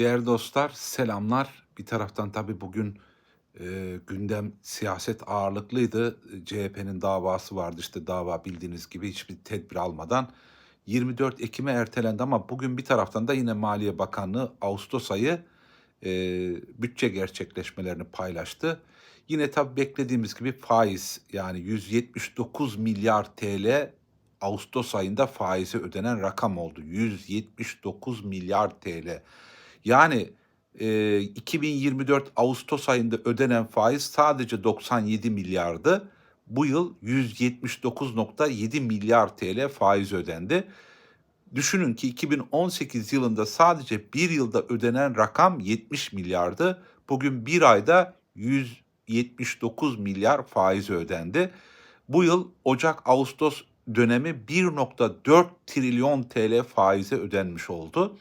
Değerli dostlar, selamlar. Bir taraftan tabii bugün e, gündem siyaset ağırlıklıydı. CHP'nin davası vardı işte dava bildiğiniz gibi hiçbir tedbir almadan 24 Ekim'e ertelendi ama bugün bir taraftan da yine Maliye Bakanlığı Ağustos ayı e, bütçe gerçekleşmelerini paylaştı. Yine tabii beklediğimiz gibi faiz yani 179 milyar TL Ağustos ayında faizi ödenen rakam oldu. 179 milyar TL. Yani e, 2024 Ağustos ayında ödenen faiz sadece 97 milyardı. Bu yıl 179.7 milyar TL faiz ödendi. Düşünün ki 2018 yılında sadece bir yılda ödenen rakam 70 milyardı. Bugün bir ayda 179 milyar faiz ödendi. Bu yıl Ocak-Ağustos dönemi 1.4 trilyon TL faize ödenmiş oldu.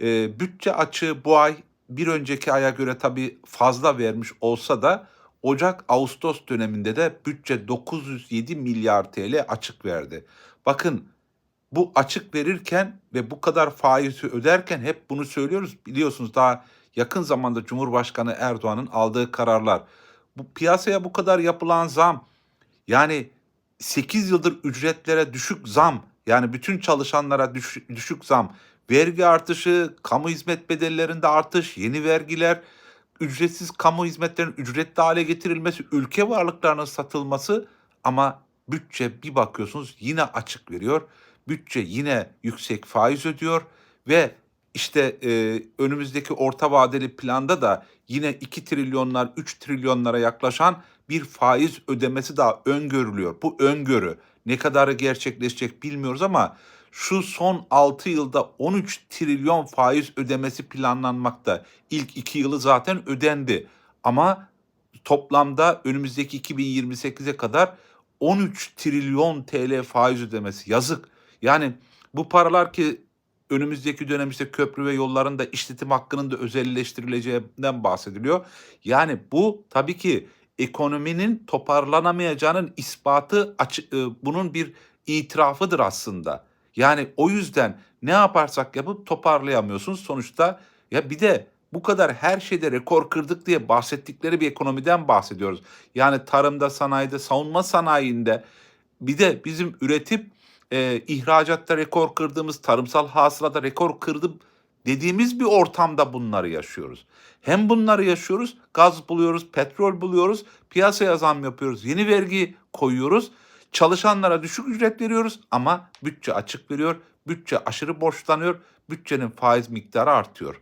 E, bütçe açığı bu ay bir önceki aya göre tabii fazla vermiş olsa da Ocak-Ağustos döneminde de bütçe 907 milyar TL açık verdi. Bakın bu açık verirken ve bu kadar faizi öderken hep bunu söylüyoruz. Biliyorsunuz daha yakın zamanda Cumhurbaşkanı Erdoğan'ın aldığı kararlar. Bu piyasaya bu kadar yapılan zam yani 8 yıldır ücretlere düşük zam yani bütün çalışanlara düş, düşük zam, vergi artışı, kamu hizmet bedellerinde artış, yeni vergiler, ücretsiz kamu hizmetlerinin ücretli hale getirilmesi, ülke varlıklarının satılması ama bütçe bir bakıyorsunuz yine açık veriyor. Bütçe yine yüksek faiz ödüyor ve işte e, önümüzdeki orta vadeli planda da yine 2 trilyonlar 3 trilyonlara yaklaşan bir faiz ödemesi daha öngörülüyor. Bu öngörü ne kadarı gerçekleşecek bilmiyoruz ama şu son 6 yılda 13 trilyon faiz ödemesi planlanmakta. İlk 2 yılı zaten ödendi. Ama toplamda önümüzdeki 2028'e kadar 13 trilyon TL faiz ödemesi. Yazık. Yani bu paralar ki önümüzdeki dönem işte köprü ve yolların da işletim hakkının da özelleştirileceğinden bahsediliyor. Yani bu tabii ki ekonominin toparlanamayacağının ispatı e, bunun bir itirafıdır aslında. Yani o yüzden ne yaparsak yapıp toparlayamıyorsunuz. Sonuçta ya bir de bu kadar her şeyde rekor kırdık diye bahsettikleri bir ekonomiden bahsediyoruz. Yani tarımda, sanayide, savunma sanayinde bir de bizim üretip e, ihracatta rekor kırdığımız, tarımsal hasılada rekor kırdım dediğimiz bir ortamda bunları yaşıyoruz. Hem bunları yaşıyoruz, gaz buluyoruz, petrol buluyoruz, piyasaya zam yapıyoruz, yeni vergi koyuyoruz. Çalışanlara düşük ücret veriyoruz ama bütçe açık veriyor, bütçe aşırı borçlanıyor, bütçenin faiz miktarı artıyor.